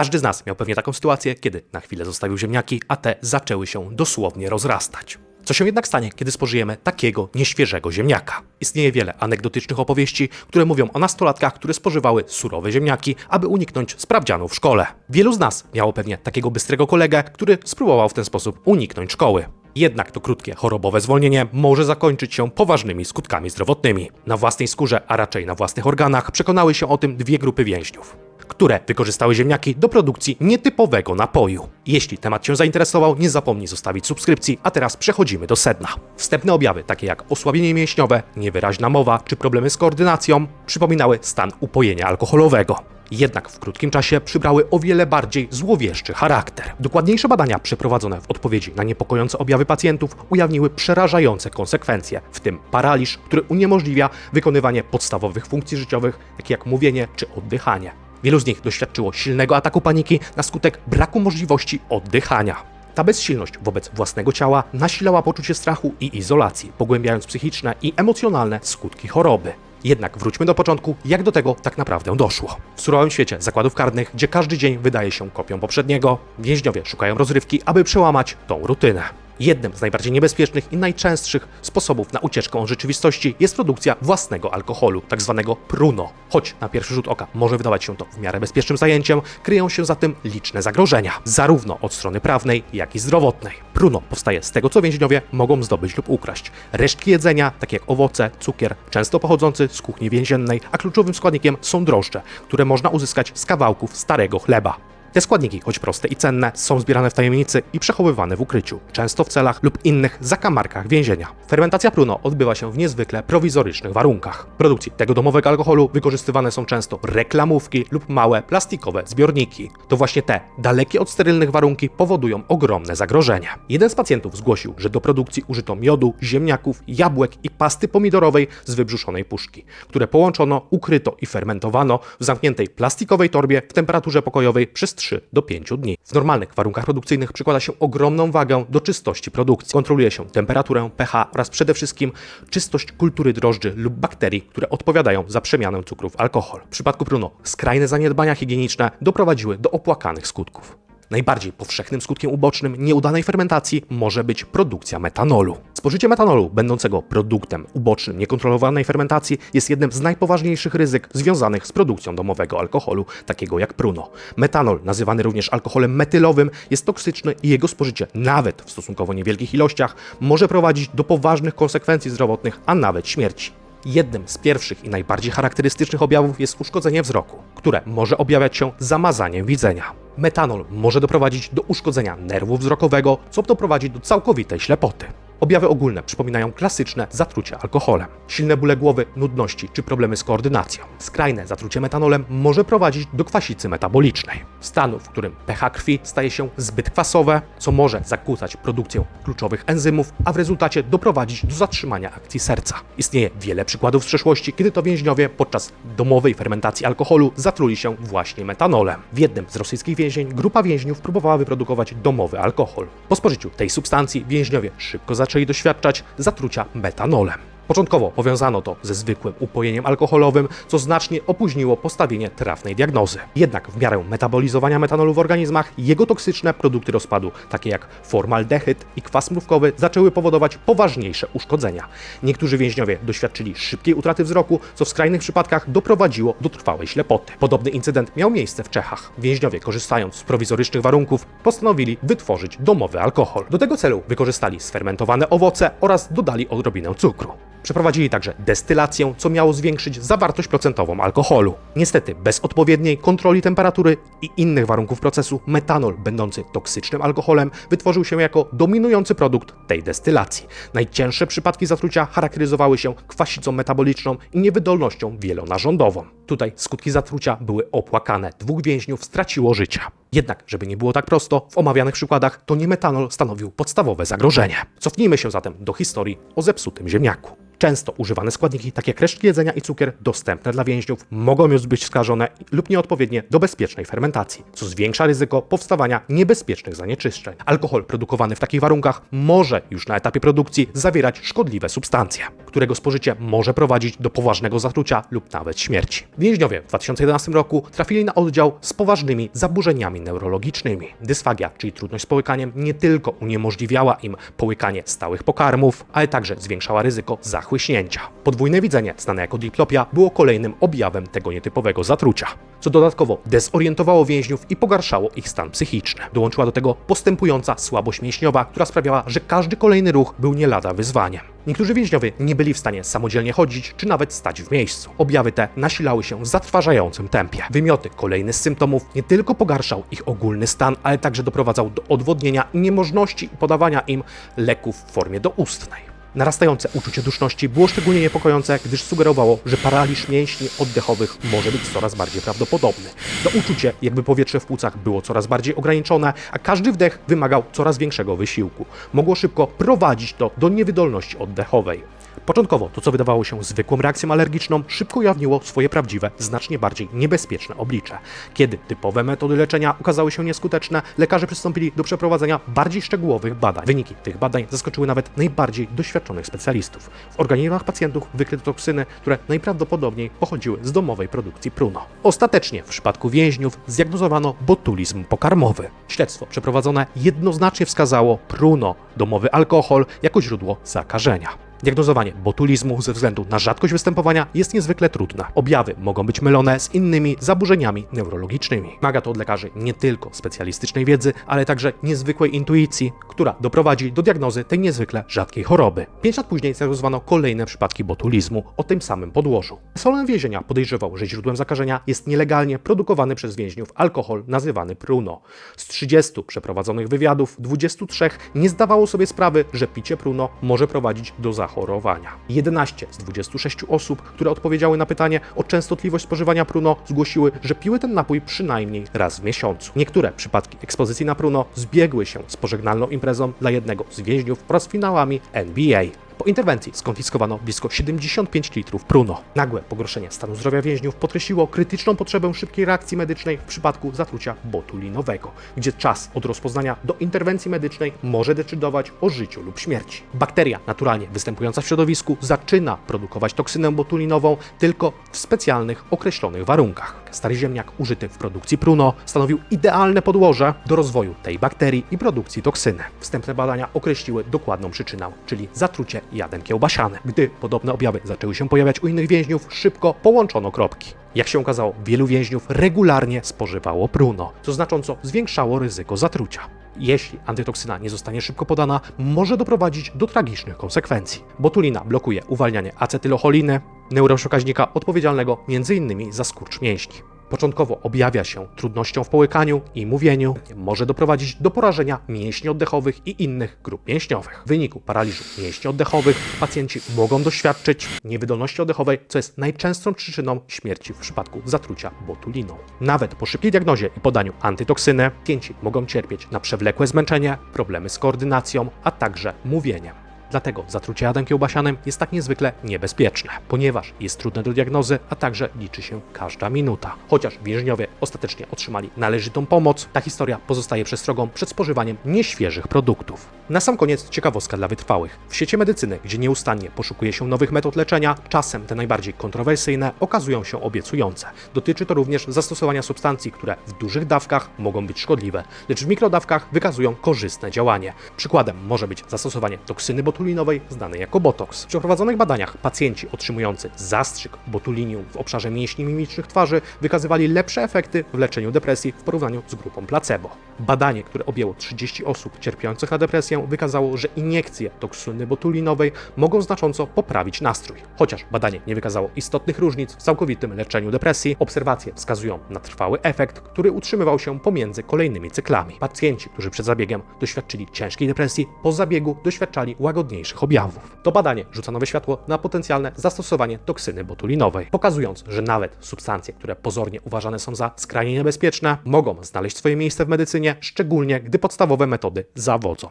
Każdy z nas miał pewnie taką sytuację, kiedy na chwilę zostawił ziemniaki, a te zaczęły się dosłownie rozrastać. Co się jednak stanie, kiedy spożyjemy takiego nieświeżego ziemniaka? Istnieje wiele anegdotycznych opowieści, które mówią o nastolatkach, które spożywały surowe ziemniaki, aby uniknąć sprawdzianu w szkole. Wielu z nas miało pewnie takiego bystrego kolegę, który spróbował w ten sposób uniknąć szkoły. Jednak to krótkie chorobowe zwolnienie może zakończyć się poważnymi skutkami zdrowotnymi. Na własnej skórze, a raczej na własnych organach, przekonały się o tym dwie grupy więźniów które wykorzystały ziemniaki do produkcji nietypowego napoju. Jeśli temat Cię zainteresował, nie zapomnij zostawić subskrypcji, a teraz przechodzimy do sedna. Wstępne objawy, takie jak osłabienie mięśniowe, niewyraźna mowa czy problemy z koordynacją, przypominały stan upojenia alkoholowego. Jednak w krótkim czasie przybrały o wiele bardziej złowieszczy charakter. Dokładniejsze badania przeprowadzone w odpowiedzi na niepokojące objawy pacjentów ujawniły przerażające konsekwencje, w tym paraliż, który uniemożliwia wykonywanie podstawowych funkcji życiowych, takich jak mówienie czy oddychanie. Wielu z nich doświadczyło silnego ataku paniki na skutek braku możliwości oddychania. Ta bezsilność wobec własnego ciała nasilała poczucie strachu i izolacji, pogłębiając psychiczne i emocjonalne skutki choroby. Jednak wróćmy do początku, jak do tego tak naprawdę doszło. W surowym świecie zakładów karnych, gdzie każdy dzień wydaje się kopią poprzedniego, więźniowie szukają rozrywki, aby przełamać tą rutynę. Jednym z najbardziej niebezpiecznych i najczęstszych sposobów na ucieczkę od rzeczywistości jest produkcja własnego alkoholu, tak zwanego pruno. Choć na pierwszy rzut oka może wydawać się to w miarę bezpiecznym zajęciem, kryją się za tym liczne zagrożenia, zarówno od strony prawnej, jak i zdrowotnej. Pruno powstaje z tego, co więźniowie mogą zdobyć lub ukraść. Resztki jedzenia, takie jak owoce, cukier, często pochodzący z kuchni więziennej, a kluczowym składnikiem są drożdże, które można uzyskać z kawałków starego chleba. Te składniki, choć proste i cenne, są zbierane w tajemnicy i przechowywane w ukryciu, często w celach lub innych zakamarkach więzienia. Fermentacja pruno odbywa się w niezwykle prowizorycznych warunkach. W produkcji tego domowego alkoholu wykorzystywane są często reklamówki lub małe plastikowe zbiorniki. To właśnie te, dalekie od sterylnych warunki, powodują ogromne zagrożenie. Jeden z pacjentów zgłosił, że do produkcji użyto miodu, ziemniaków, jabłek i pasty pomidorowej z wybrzuszonej puszki, które połączono, ukryto i fermentowano w zamkniętej plastikowej torbie w temperaturze pokojowej przez 3 do 5 dni. W normalnych warunkach produkcyjnych przykłada się ogromną wagę do czystości produkcji. Kontroluje się temperaturę, pH oraz przede wszystkim czystość kultury drożdży lub bakterii, które odpowiadają za przemianę cukrów w alkohol. W przypadku Pruno skrajne zaniedbania higieniczne doprowadziły do opłakanych skutków. Najbardziej powszechnym skutkiem ubocznym nieudanej fermentacji może być produkcja metanolu. Spożycie metanolu, będącego produktem ubocznym niekontrolowanej fermentacji, jest jednym z najpoważniejszych ryzyk związanych z produkcją domowego alkoholu, takiego jak pruno. Metanol, nazywany również alkoholem metylowym, jest toksyczny i jego spożycie, nawet w stosunkowo niewielkich ilościach, może prowadzić do poważnych konsekwencji zdrowotnych, a nawet śmierci. Jednym z pierwszych i najbardziej charakterystycznych objawów jest uszkodzenie wzroku, które może objawiać się zamazaniem widzenia. Metanol może doprowadzić do uszkodzenia nerwu wzrokowego, co doprowadzi do całkowitej ślepoty. Objawy ogólne przypominają klasyczne zatrucie alkoholem. Silne bóle głowy, nudności czy problemy z koordynacją. Skrajne zatrucie metanolem może prowadzić do kwasicy metabolicznej. Stanu, w którym pH krwi staje się zbyt kwasowe, co może zakłócać produkcję kluczowych enzymów, a w rezultacie doprowadzić do zatrzymania akcji serca. Istnieje wiele przykładów z przeszłości, kiedy to więźniowie podczas domowej fermentacji alkoholu zatruli się właśnie metanolem. W jednym z rosyjskich więzień grupa więźniów próbowała wyprodukować domowy alkohol. Po spożyciu tej substancji więźniowie szybko zaczęli zaczęli doświadczać zatrucia metanolem. Początkowo powiązano to ze zwykłym upojeniem alkoholowym, co znacznie opóźniło postawienie trafnej diagnozy. Jednak w miarę metabolizowania metanolu w organizmach, jego toksyczne produkty rozpadu, takie jak formaldehyd i kwas mrówkowy, zaczęły powodować poważniejsze uszkodzenia. Niektórzy więźniowie doświadczyli szybkiej utraty wzroku, co w skrajnych przypadkach doprowadziło do trwałej ślepoty. Podobny incydent miał miejsce w Czechach. Więźniowie, korzystając z prowizorycznych warunków, postanowili wytworzyć domowy alkohol. Do tego celu wykorzystali sfermentowane owoce oraz dodali odrobinę cukru. Przeprowadzili także destylację, co miało zwiększyć zawartość procentową alkoholu. Niestety, bez odpowiedniej kontroli temperatury i innych warunków procesu, metanol, będący toksycznym alkoholem, wytworzył się jako dominujący produkt tej destylacji. Najcięższe przypadki zatrucia charakteryzowały się kwasicą metaboliczną i niewydolnością wielonarządową. Tutaj skutki zatrucia były opłakane. Dwóch więźniów straciło życia. Jednak, żeby nie było tak prosto, w omawianych przykładach to nie metanol stanowił podstawowe zagrożenie. Cofnijmy się zatem do historii o zepsutym ziemniaku. Często używane składniki, takie jak resztki jedzenia i cukier, dostępne dla więźniów, mogą już być skażone lub nieodpowiednie do bezpiecznej fermentacji, co zwiększa ryzyko powstawania niebezpiecznych zanieczyszczeń. Alkohol produkowany w takich warunkach może już na etapie produkcji zawierać szkodliwe substancje, którego spożycie może prowadzić do poważnego zatrucia lub nawet śmierci. Więźniowie w 2011 roku trafili na oddział z poważnymi zaburzeniami neurologicznymi. Dysfagia, czyli trudność z połykaniem, nie tylko uniemożliwiała im połykanie stałych pokarmów, ale także zwiększała ryzyko zachłyśnięcia. Podwójne widzenie, znane jako diplopia, było kolejnym objawem tego nietypowego zatrucia, co dodatkowo dezorientowało więźniów i pogarszało ich stan psychiczny. Dołączyła do tego postępująca słabość mięśniowa, która sprawiała, że każdy kolejny ruch był nie lada wyzwaniem. Niektórzy więźniowie nie byli w stanie samodzielnie chodzić czy nawet stać w miejscu. Objawy te nasilały się w zatrważającym tempie. Wymioty, kolejny z symptomów, nie tylko pogarszał ich ogólny stan, ale także doprowadzał do odwodnienia i niemożności podawania im leków w formie doustnej. Narastające uczucie duszności było szczególnie niepokojące, gdyż sugerowało, że paraliż mięśni oddechowych może być coraz bardziej prawdopodobny. To uczucie, jakby powietrze w płucach było coraz bardziej ograniczone, a każdy wdech wymagał coraz większego wysiłku. Mogło szybko prowadzić to do niewydolności oddechowej. Początkowo to, co wydawało się zwykłą reakcją alergiczną, szybko ujawniło swoje prawdziwe, znacznie bardziej niebezpieczne oblicze. Kiedy typowe metody leczenia okazały się nieskuteczne, lekarze przystąpili do przeprowadzenia bardziej szczegółowych badań. Wyniki tych badań zaskoczyły nawet najbardziej doświadczonych specjalistów. W organizmach pacjentów wykryto toksyny, które najprawdopodobniej pochodziły z domowej produkcji pruno. Ostatecznie w przypadku więźniów zdiagnozowano botulizm pokarmowy. Śledztwo przeprowadzone jednoznacznie wskazało pruno, domowy alkohol, jako źródło zakażenia. Diagnozowanie botulizmu ze względu na rzadkość występowania jest niezwykle trudne. Objawy mogą być mylone z innymi zaburzeniami neurologicznymi. Wymaga to od lekarzy nie tylko specjalistycznej wiedzy, ale także niezwykłej intuicji, która doprowadzi do diagnozy tej niezwykle rzadkiej choroby. Pięć lat później zdiagnozowano kolejne przypadki botulizmu o tym samym podłożu. Solem więzienia podejrzewał, że źródłem zakażenia jest nielegalnie produkowany przez więźniów alkohol nazywany pruno. Z 30 przeprowadzonych wywiadów 23 nie zdawało sobie sprawy, że picie pruno może prowadzić do zachorowania zachorowania. 11 z 26 osób, które odpowiedziały na pytanie o częstotliwość spożywania pruno, zgłosiły, że piły ten napój przynajmniej raz w miesiącu. Niektóre przypadki ekspozycji na pruno zbiegły się z pożegnalną imprezą dla jednego z więźniów oraz finałami NBA. Po interwencji skonfiskowano blisko 75 litrów pruno. Nagłe pogorszenie stanu zdrowia więźniów podkreśliło krytyczną potrzebę szybkiej reakcji medycznej w przypadku zatrucia botulinowego, gdzie czas od rozpoznania do interwencji medycznej może decydować o życiu lub śmierci. Bakteria naturalnie występująca w środowisku zaczyna produkować toksynę botulinową tylko w specjalnych, określonych warunkach. Stary ziemniak użyty w produkcji pruno stanowił idealne podłoże do rozwoju tej bakterii i produkcji toksyny. Wstępne badania określiły dokładną przyczynę, czyli zatrucie jadem kiełbasianym. Gdy podobne objawy zaczęły się pojawiać u innych więźniów, szybko połączono kropki. Jak się okazało, wielu więźniów regularnie spożywało pruno, co znacząco zwiększało ryzyko zatrucia. Jeśli antytoksyna nie zostanie szybko podana, może doprowadzić do tragicznych konsekwencji. Botulina blokuje uwalnianie acetylocholiny, neuroprzekaźnika odpowiedzialnego m.in. za skurcz mięśni. Początkowo objawia się trudnością w połykaniu i mówieniu, może doprowadzić do porażenia mięśni oddechowych i innych grup mięśniowych. W wyniku paraliżu mięśni oddechowych pacjenci mogą doświadczyć niewydolności oddechowej, co jest najczęstszą przyczyną śmierci w przypadku zatrucia botuliną. Nawet po szybkiej diagnozie i podaniu antytoksyny, pacjenci mogą cierpieć na przewlekłe zmęczenie, problemy z koordynacją, a także mówieniem. Dlatego zatrucie jadem kiełbasianym jest tak niezwykle niebezpieczne, ponieważ jest trudne do diagnozy, a także liczy się każda minuta. Chociaż więźniowie ostatecznie otrzymali należytą pomoc, ta historia pozostaje przestrogą przed spożywaniem nieświeżych produktów. Na sam koniec ciekawostka dla wytrwałych. W świecie medycyny, gdzie nieustannie poszukuje się nowych metod leczenia, czasem te najbardziej kontrowersyjne okazują się obiecujące. Dotyczy to również zastosowania substancji, które w dużych dawkach mogą być szkodliwe, lecz w mikrodawkach wykazują korzystne działanie. Przykładem może być zastosowanie toksyny botulinowej znanej jako botox. W przeprowadzonych badaniach pacjenci otrzymujący zastrzyk botulinium w obszarze mięśni mimicznych twarzy wykazywali lepsze efekty w leczeniu depresji w porównaniu z grupą placebo. Badanie, które objęło 30 osób cierpiących na depresję, wykazało, że iniekcje toksyny botulinowej mogą znacząco poprawić nastrój. Chociaż badanie nie wykazało istotnych różnic w całkowitym leczeniu depresji, obserwacje wskazują na trwały efekt, który utrzymywał się pomiędzy kolejnymi cyklami. Pacjenci, którzy przed zabiegiem doświadczyli ciężkiej depresji, po zabiegu doświadczali objawów. To badanie rzuca nowe światło na potencjalne zastosowanie toksyny botulinowej, pokazując, że nawet substancje, które pozornie uważane są za skrajnie niebezpieczne, mogą znaleźć swoje miejsce w medycynie, szczególnie gdy podstawowe metody zawodzą.